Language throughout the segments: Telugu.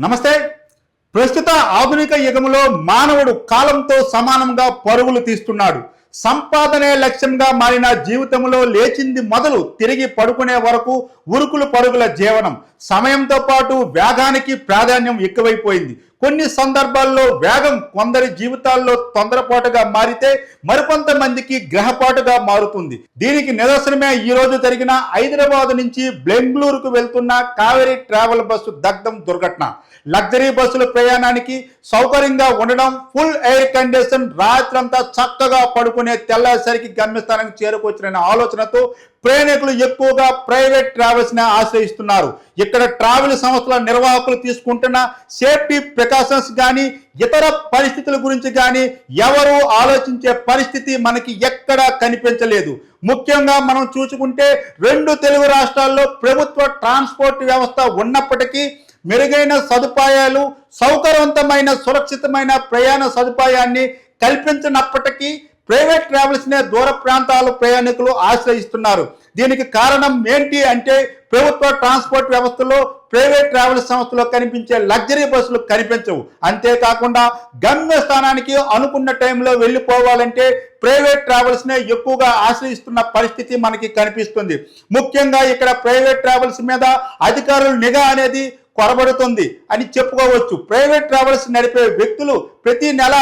నమస్తే. ప్రస్తుత ఆధునిక యుగంలో మానవుడు కాలంతో సమానంగా పరుగులు తీస్తున్నాడు. సంపాదనే లక్ష్యంగా మారిన జీవితంలో లేచింది మొదలు తిరిగి పడుకునే వరకు ఉరుకులు పరుగుల జీవనం. సమయంతో పాటు వేగానికి ప్రాధాన్యం ఎక్కువైపోయింది. కొన్ని సందర్భాల్లో వేగం కొందరి జీవితాల్లో తొందరపాటుగా మారితే మరికొంతమందికి గ్రహపాటుగా మారుతుంది. దీనికి నిదర్శనమే ఈ రోజు జరిగిన హైదరాబాద్ నుంచి బెంగళూరుకు వెళ్తున్న కావేరీ ట్రావెల్ బస్సు దగ్ధం దుర్ఘటన. లగ్జరీ బస్సుల ప్రయాణానికి సౌకర్యంగా ఉండడం ఫుల్ ఎయిర్ కండిషన్ రాత్రంతా చక్కగా పడుకునే తెల్లాసరికి గమ్యస్థానానికి చేరుకొచ్చిన ఆలోచనతో ప్రయాణికులు ఎక్కువగా ప్రైవేట్ ట్రావెల్స్ని ఆశ్రయిస్తున్నారు. ఇక్కడ ట్రావెల్ సంస్థల నిర్వాహకులు తీసుకుంటున్న సేఫ్టీ ప్రికాషన్స్ కానీ ఇతర పరిస్థితుల గురించి కానీ ఎవరు ఆలోచించే పరిస్థితి మనకి ఎక్కడా కనిపించలేదు. ముఖ్యంగా మనం చూసుకుంటే రెండు తెలుగు రాష్ట్రాల్లో ప్రభుత్వ ట్రాన్స్పోర్ట్ వ్యవస్థ ఉన్నప్పటికీ మెరుగైన సదుపాయాలు సౌకర్యవంతమైన సురక్షితమైన ప్రయాణ సదుపాయాన్ని కల్పించినప్పటికీ ప్రైవేట్ ట్రావెల్స్ నే దూర ప్రాంతాల ప్రయాణికులు ఆశ్రయిస్తున్నారు. దీనికి కారణం ఏంటి అంటే ప్రభుత్వ ట్రాన్స్పోర్ట్ వ్యవస్థలో ప్రైవేట్ ట్రావెల్స్ సంస్థలో కనిపించే లగ్జరీ బస్సులు కనిపించవు. అంతేకాకుండా గమ్య స్థానానికి అనుకున్న టైంలో వెళ్ళిపోవాలంటే ప్రైవేట్ ట్రావెల్స్ నే ఎక్కువగా ఆశ్రయిస్తున్న పరిస్థితి మనకి కనిపిస్తుంది. ముఖ్యంగా ఇక్కడ ప్రైవేట్ ట్రావెల్స్ మీద అధికారుల నిఘా అనేది కొరబడుతుంది అని చెప్పుకోవచ్చు. ప్రైవేట్ ట్రావెల్స్ నడిపే వ్యక్తులు ప్రతి నెల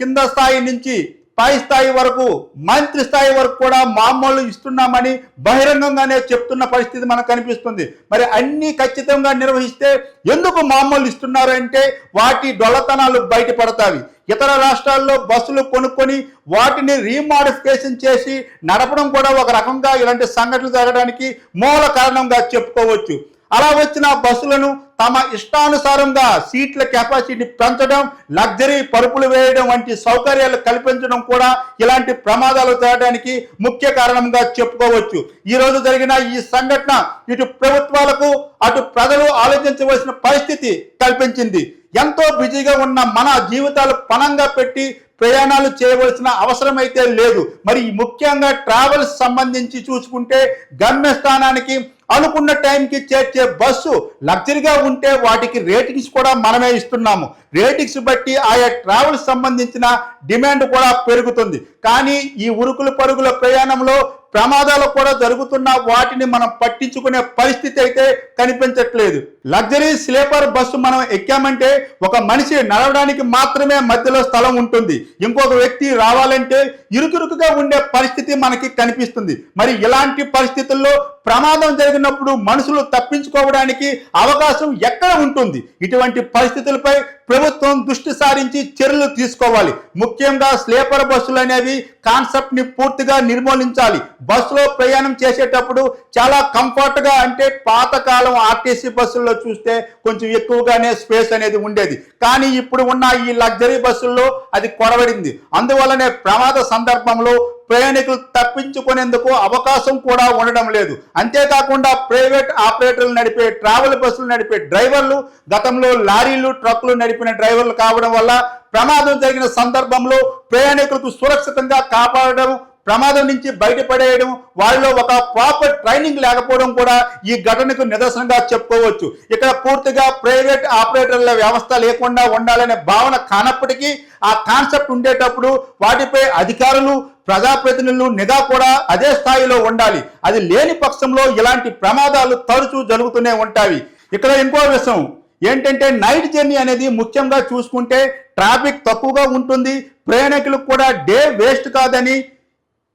కింద స్థాయి నుంచి పై స్థాయి వరకు మంత్రి స్థాయి వరకు కూడా మామూలు ఇస్తున్నామని బహిరంగంగానే చెప్తున్న పరిస్థితి మనకు కనిపిస్తుంది. మరి అన్ని ఖచ్చితంగా నిర్వహిస్తే ఎందుకు మామూలు ఇస్తున్నారు అంటే వాటి డొల్లతనాలు బయటపడతాయి. ఇతర రాష్ట్రాల్లో బస్సులు కొనుక్కొని వాటిని రీమాడిఫికేషన్ చేసి నడపడం కూడా ఒక రకంగా ఇలాంటి సంఘటనలు జరగడానికి మూల కారణంగా చెప్పుకోవచ్చు. అలా వచ్చిన బస్సులను తమ ఇష్టానుసారంగా సీట్ల కెపాసిటీ పెంచడం లగ్జరీ పరుపులు వేయడం వంటి సౌకర్యాలు కల్పించడం కూడా ఇలాంటి ప్రమాదాలు జరగడానికి ముఖ్య కారణంగా చెప్పుకోవచ్చు. ఈరోజు జరిగిన ఈ సంఘటన ఇటు ప్రభుత్వాలకు అటు ప్రజలు ఆలోచించవలసిన పరిస్థితి కల్పించింది. ఎంతో బిజీగా ఉన్న మన జీవితాలు పణంగా పెట్టి ప్రయాణాలు చేయవలసిన అవసరం అయితే లేదు. మరి ముఖ్యంగా ట్రావెల్స్ సంబంధించి చూసుకుంటే గమ్యస్థానానికి అనుకున్న టైంకి చేర్చే బస్సు లగ్జరీగా ఉంటే వాటికి రేటింగ్స్ కూడా మనమే ఇస్తున్నాము. రేటింగ్స్ బట్టి ఆయా ట్రావెల్స్ సంబంధించిన డిమాండ్ కూడా పెరుగుతుంది. కానీ ఈ ఉరుకులు పరుగుల ప్రయాణంలో ప్రమాదాలు కూడా జరుగుతున్న వాటిని మనం పట్టించుకునే పరిస్థితి అయితే కనిపించట్లేదు. లగ్జరీ స్లీపర్ బస్సు మనం ఎక్కామంటే ఒక మనిషి నడవడానికి మాత్రమే మధ్యలో స్థలం ఉంటుంది. ఇంకొక వ్యక్తి రావాలంటే ఇరుకురుకుగా ఉండే పరిస్థితి మనకి కనిపిస్తుంది. మరి ఇలాంటి పరిస్థితుల్లో ప్రమాదం జరిగినప్పుడు మనుషులు తప్పించుకోవడానికి అవకాశం ఎక్కడ ఉంటుంది? ఇటువంటి పరిస్థితులపై ప్రభుత్వం దృష్టి సారించి చర్యలు తీసుకోవాలి. ముఖ్యంగా స్లీపర్ బస్సులు అనేవి కాన్సెప్ట్ని పూర్తిగా నిర్మూలించాలి. బస్సులో ప్రయాణం చేసేటప్పుడు చాలా కంఫర్ట్గా అంటే పాతకాలం ఆర్టీసీ బస్సుల్లో చూస్తే కొంచెం ఎక్కువగానే స్పేస్ అనేది ఉండేది. కానీ ఇప్పుడు ఉన్న ఈ లగ్జరీ బస్సుల్లో అది కొరవడింది. అందువల్లనే ప్రమాద సందర్భంలో ప్రయాణికులు తప్పించుకునేందుకు అవకాశం కూడా ఉండడం లేదు. అంతేకాకుండా ప్రైవేట్ ఆపరేటర్లు నడిపే ట్రావెల్ బస్సులు నడిపే డ్రైవర్లు గతంలో లారీలు ట్రక్కులు నడిపిన డ్రైవర్లు కావడం వల్ల ప్రమాదం జరిగిన సందర్భంలో ప్రయాణికులకు సురక్షితంగా కాపాడడం ప్రమాదం నుంచి బయటపడేయడం వాళ్ళలో ఒక ప్రాపర్ ట్రైనింగ్ లేకపోవడం కూడా ఈ ఘటనకు నిదర్శనంగా చెప్పుకోవచ్చు. ఇక్కడ పూర్తిగా ప్రైవేట్ ఆపరేటర్ల వ్యవస్థ లేకుండా ఉండాలనే భావన కానప్పటికీ ఆ కాన్సెప్ట్ ఉండేటప్పుడు వాటిపై అధికారులు ప్రజాప్రతినిధులు నిఘా కూడా అదే స్థాయిలో ఉండాలి. అది లేని పక్షంలో ఇలాంటి ప్రమాదాలు తరచూ జరుగుతూనే ఉంటాయి. ఇక్కడ ఇంకో విషయం. ఏంటంటే నైట్ జర్నీ అనేది ముఖ్యంగా చూసుకుంటే ట్రాఫిక్ తక్కువగా ఉంటుంది. ప్రయాణికులకు కూడా డే వేస్ట్ కాదని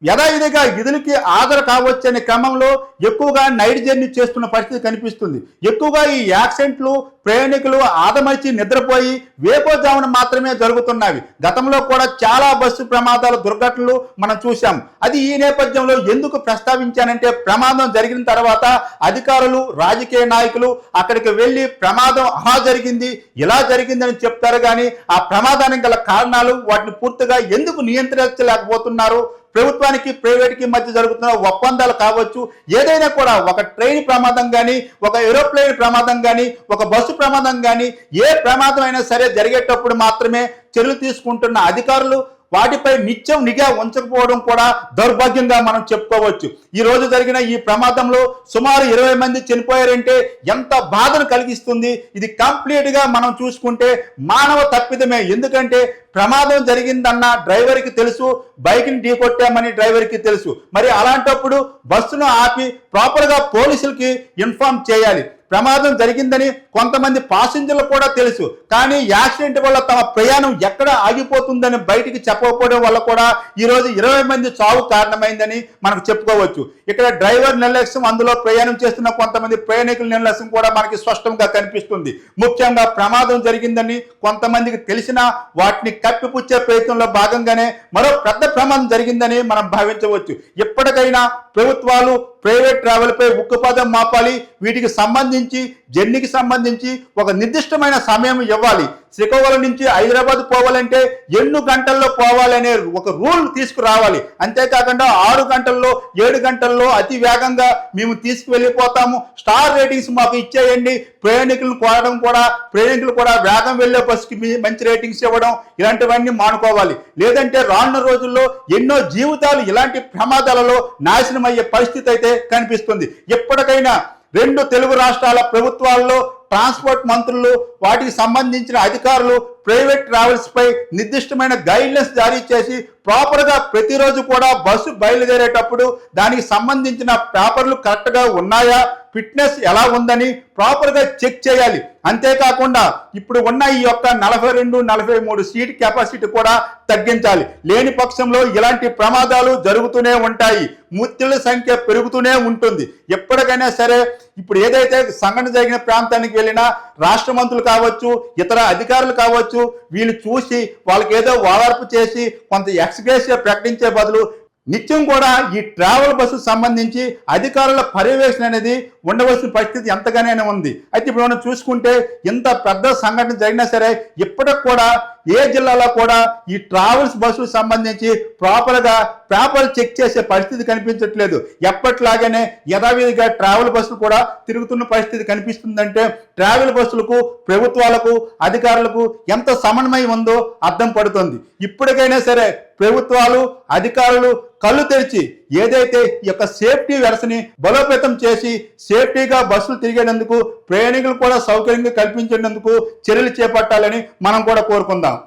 యథావిధిగా విధులకి హాజరు కావచ్చనే క్రమంలో ఎక్కువగా నైట్ జర్నీ చేస్తున్న పరిస్థితి కనిపిస్తుంది. ఎక్కువగా ఈ యాక్సిడెంట్లు ప్రయాణికులు ఆదమర్చి నిద్రపోయి వేపోజామున మాత్రమే జరుగుతున్నవి. గతంలో కూడా చాలా బస్సు ప్రమాదాల దుర్ఘటనలు మనం చూశాం. అది ఈ నేపథ్యంలో ఎందుకు ప్రస్తావించానంటే ప్రమాదం జరిగిన తర్వాత అధికారులు రాజకీయ నాయకులు అక్కడికి వెళ్ళి ప్రమాదం అలా జరిగింది ఇలా జరిగిందని చెప్తారు కానీ ఆ ప్రమాదానికి గల కారణాలు వాటిని పూర్తిగా ఎందుకు నియంత్రించలేకపోతున్నారు? ప్రభుత్వానికి ప్రైవేట్కి మధ్య జరుగుతున్న ఒప్పందాలు కావచ్చు ఏదైనా కూడా ఒక ట్రైన్ ప్రమాదం కానీ ఒక ఏరోప్లేన్ ప్రమాదం కానీ ఒక బస్సు ప్రమాదం కానీ ఏ ప్రమాదం అయినా సరే జరిగేటప్పుడు మాత్రమే చర్యలు తీసుకుంటున్న అధికారులు వాటిపై నిత్యం నిఘా ఉంచకపోవడం కూడా దౌర్భాగ్యంగా మనం చెప్పుకోవచ్చు. ఈ రోజు జరిగిన ఈ ప్రమాదంలో సుమారు ఇరవై మంది చనిపోయారంటే ఎంత బాధను కలిగిస్తుంది. ఇది కంప్లీట్గా మనం చూసుకుంటే మానవ తప్పిదమే. ఎందుకంటే ప్రమాదం జరిగిందన్న డ్రైవర్కి తెలుసు బైక్ని ఢీకొట్టామని డ్రైవర్కి తెలుసు. మరి అలాంటప్పుడు బస్సును ఆపి ప్రాపర్గా పోలీసులకి ఇన్ఫార్మ్ చేయాలి. ప్రమాదం జరిగిందని కొంతమంది పాసింజర్లు కూడా తెలుసు. కానీ యాక్సిడెంట్ వల్ల తమ ప్రయాణం ఎక్కడ ఆగిపోతుందని బయటికి చెప్పకపోవడం వల్ల కూడా ఈరోజు ఇరవై మంది చావు కారణమైందని మనకు చెప్పుకోవచ్చు. ఇక్కడ డ్రైవర్ నిర్లక్ష్యం అందులో ప్రయాణం చేస్తున్న కొంతమంది ప్రయాణికుల నిర్లక్ష్యం కూడా మనకి స్పష్టంగా కనిపిస్తుంది. ముఖ్యంగా ప్రమాదం జరిగిందని కొంతమందికి తెలిసినా వాటిని కప్పిపుచ్చే ప్రయత్నంలో భాగంగానే మరో పెద్ద ప్రమాదం జరిగిందని మనం భావించవచ్చు. ఇప్పటికైనా ప్రభుత్వాలు ప్రైవేట్ ట్రావెల్పై ఉక్కుపాదం మాపాలి. వీటికి సంబంధించి జర్నీకి సంబంధించి ఒక నిర్దిష్టమైన సమయం ఇవ్వాలి. శ్రీకాకుళం నుంచి హైదరాబాద్ పోవాలంటే ఎన్ని గంటల్లో పోవాలనే ఒక రూల్ తీసుకురావాలి. అంతేకాకుండా ఆరు గంటల్లో ఏడు గంటల్లో అతి వేగంగా మేము తీసుకువెళ్ళిపోతాము. స్టార్ రేటింగ్స్ మాకు ఇచ్చేయండి. ప్రయాణికులను కోరడం కూడా ప్రయాణికులు కూడా వేగం వెళ్ళే బస్సుకి మీ- మంచి రేటింగ్స్ ఇవ్వడం ఇలాంటివన్నీ మానుకోవాలి. లేదంటే రానున్న రోజుల్లో ఎన్నో జీవితాలు ఇలాంటి ప్రమాదాలలో నాశనం అయ్యే పరిస్థితి అయితే కనిపిస్తుంది. ఎప్పటికైనా రెండు తెలుగు రాష్ట్రాల ప్రభుత్వాల్లో ట్రాన్స్పోర్ట్ మంత్రులు వాటికి సంబంధించిన అధికారులు ప్రైవేట్ ట్రావెల్స్ పై నిర్దిష్టమైన గైడ్లైన్స్ జారీ చేసి ప్రాపర్గా ప్రతిరోజు కూడా బస్సు బయలుదేరేటప్పుడు దానికి సంబంధించిన పేపర్లు కరెక్ట్గా ఉన్నాయా? ఫిట్నెస్ ఎలా ఉందని ప్రాపర్గా చెక్ చేయాలి. అంతేకాకుండా ఇప్పుడు ఉన్న ఈ యొక్క నలభై రెండు నలభై మూడు సీట్ కెపాసిటీ కూడా తగ్గించాలి. లేని పక్షంలో ఇలాంటి ప్రమాదాలు జరుగుతూనే ఉంటాయి. మృత్యుల సంఖ్య పెరుగుతూనే ఉంటుంది. ఎప్పటికైనా సరే ఇప్పుడు ఏదైతే సంఘటన జరిగిన ప్రాంతానికి వెళ్ళినా రాష్ట్ర మంత్రులు కావచ్చు ఇతర అధికారులు కావచ్చు వీళ్ళు చూసి వాళ్ళకి ఏదో ఓదార్పు చేసి కొంత ఎక్స్గ్రేషియా ప్రకటించే బదులు నిత్యం కూడా ఈ ట్రావెల్ బస్సు సంబంధించి అధికారుల పర్యవేక్షణ అనేది ఉండవలసిన పరిస్థితి ఎంతగానే ఉంది. అయితే ఇప్పుడు మనం చూసుకుంటే ఇంత పెద్ద సంఘటన జరిగినా సరే ఇప్పటికి కూడా ఏ జిల్లాలో కూడా ఈ ట్రావెల్స్ బస్సుకు సంబంధించి ప్రాపర్గా పేపర్ చెక్ చేసే పరిస్థితి కనిపించట్లేదు. ఎప్పట్లాగానే యథావిధిగా ట్రావెల్ బస్సులు కూడా తిరుగుతున్న పరిస్థితి కనిపిస్తుందంటే ట్రావెల్ బస్సులకు ప్రభుత్వాలకు అధికారులకు ఎంత సమన్వయం ఉందో అర్థం పడుతుంది. ఇప్పటికైనా సరే ప్రభుత్వాలు అధికారులు కళ్ళు తెరిచి ఏదైతే ఈ యొక్క సేఫ్టీ వ్యవస్థని బలోపేతం చేసి సేఫ్టీగా బస్సులు తిరిగేందుకు ప్రయాణికులు కూడా సౌకర్యంగా కల్పించేందుకు చర్యలు చేపట్టాలని మనం కూడా కోరుకుందాం.